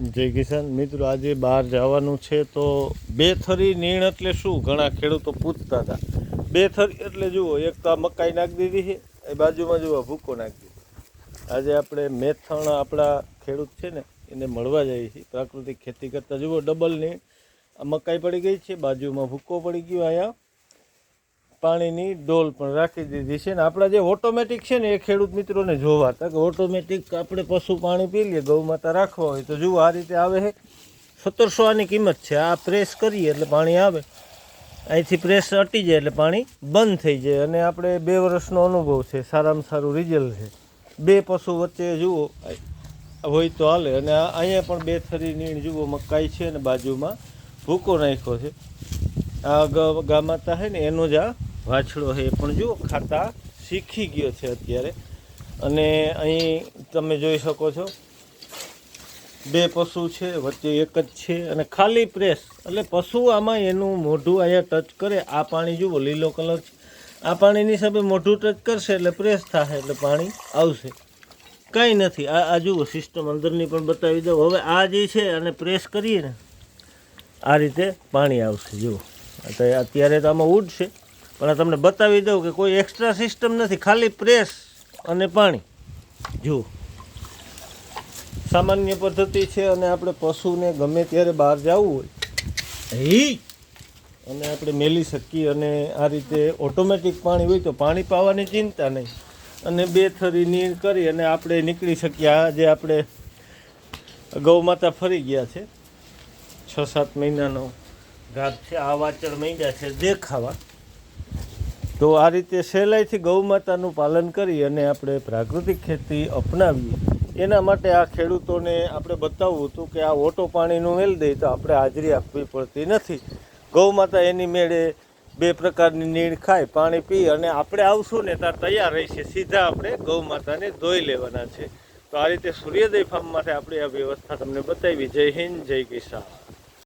જય કિસાન. મિત્રો, આજે બહાર જવાનું છે તો બે થરી નીણ એટલે શું? ઘણા ખેડૂતો પૂછતા હતા. બે થરી એટલે જુઓ, એક તો આ મકાઈ નાખી દીધી છે, એ બાજુમાં જુઓ, ભૂકો નાખી દીધો. આજે આપણે મેથણ આપણા ખેડૂત છે ને, એને મળવા જઈએ છીએ. પ્રાકૃતિક ખેતી કરતાં જુઓ, ડબલ નીણ. મકાઈ પડી ગઈ છે, બાજુમાં ભૂકો પડી ગયો અહીંયા. પાણીની ડોલ પણ રાખી દીધી છે ને આપણા જે ઓટોમેટિક છે ને એ ખેડૂત મિત્રોને જોવા. હતા કે ઓટોમેટિક આપણે પશુ પાણી પી લઈએ, ગૌ માતા રાખવા હોય તો જુઓ આ રીતે આવે છે. સત્તરસો આની કિંમત છે. આ પ્રેસ કરીએ એટલે પાણી આવે. અહીંથી પ્રેસ અટી જાય એટલે પાણી બંધ થઈ જાય. અને આપણે બે વર્ષનો અનુભવ છે. સારામાં સારું રિઝલ્ટ છે. બે પશુ વચ્ચે જુઓ, હોય તો હાલે. અને અહીંયા પણ બે થરી નીણ જુઓ, મકાઈ છે અને બાજુમાં ભૂકો નાખ્યો છે. આ ગામાતા છે ને એનો જ આ વાછડો છે એ પણ જુઓ ખાતા શીખી ગયો છે અત્યારે. અને અહીં તમે જોઈ શકો છો, બે પશુ છે, વચ્ચે એક જ છે અને ખાલી પ્રેસ એટલે પશુ આમાં એનું મોઢું અહીંયા ટચ કરે, આ પાણી જુઓ, લીલો કલર છે. આ પાણીની હિસાબે મોઢું ટચ કરશે એટલે પ્રેસ થશે એટલે પાણી આવશે. કંઈ નથી. આ આ જુઓ સિસ્ટમ અંદરની પણ બતાવી દઉં. હવે આ જે છે અને પ્રેસ કરીએ ને, આ રીતે પાણી આવશે. જુઓ. અત્યારે તો આમાં ઉડશે પણ આ તમને બતાવી દઉં કે કોઈ એક્સ્ટ્રા સિસ્ટમ નથી. ખાલી પ્રેસ અને પાણી. જુઓ. સામાન્ય પદ્ધતિ છે અને આપણે પશુને ગમે ત્યારે બહાર જવું હોય અને આપણે મેલી શકીએ અને આ રીતે ઓટોમેટિક પાણી હોય તો પાણી પાવાની ચિંતા નહીં. અને બે થરી નીર કરી અને આપણે નીકળી શકીએ. આ જે આપણે ગૌમાતા ફરી ગયા છે છ સાત મહિનાનો ઘાટ છે. આ વાચર મહિના છે. દેખાવા. તો આ રીતે સહેલાઈથી ગૌ માતાનું પાલન કરી અને આપણે પ્રાકૃતિક ખેતી અપનાવીએ. એના માટે આ ખેડૂતોને આપણે બતાવવું હતું કે આ ઓટો પાણીનું મેલ દઈએ તો આપણે હાજરી આપવી પડતી નથી. ગૌ માતા એની મેળે બે પ્રકારની નીણ ખાય, પાણી પી અને આપણે આવશું ને ત્યાં તૈયાર રહીશે સીધા આપણે ગૌ માતાને ધોઈ લેવાના છે. તો આ રીતે સૂર્યોદય ફાર્મ માટે આપણે આ વ્યવસ્થા તમને બતાવી. જય હિન્દ, જય કિસાન.